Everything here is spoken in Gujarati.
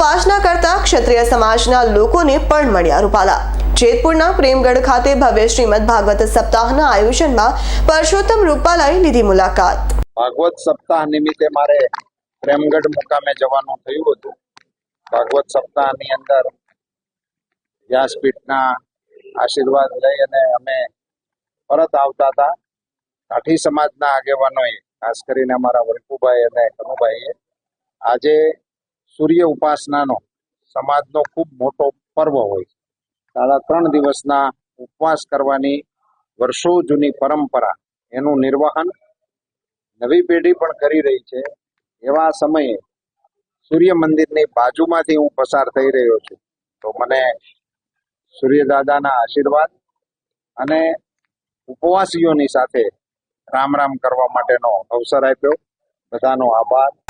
ઉપાસના કરતા ક્ષત્રિય સમાજના લોકોને પણ મળ્યા રૂપાલા. જેતપુરના પ્રેમગઢ ખાતે ભવ્ય શ્રીમદ ભાગવત સપ્તાહના આયોજનમાં પરસોત્તમ રૂપાલાએ લીધી મુલાકાત. ભાગવત સપ્તાહ નિમિત્તે મારે પ્રેમગઢ મુકામે જવાનું થયું હતું. ભાગવત સપ્તાહની અંદર વ્યાસપીઠના આશીર્વાદ લઈ અને અમે પરત આવતા હતા. કાઠી સમાજના આગેવાનોએ, ખાસ કરીને અમારા વરકુભાઈ અને કનુભાઈએ, આજે સૂર્ય ઉપાસનાનો સમાજનો ખૂબ મોટો પર્વ હોય છે. સાડા ત્રણ દિવસના ઉપવાસ કરવાની વર્ષો જૂની પરંપરા એનું નિર્વહન નવી પેઢી પણ કરી રહી છે. એવા સમયે સૂર્ય મંદિરની બાજુમાંથી હું પસાર થઈ રહ્યો છું. તો મને સૂર્યદાદાના આશીર્વાદ અને ઉપવાસીઓની સાથે રામ રામ કરવા માટેનો અવસર આપ્યો. બધાનો આભાર.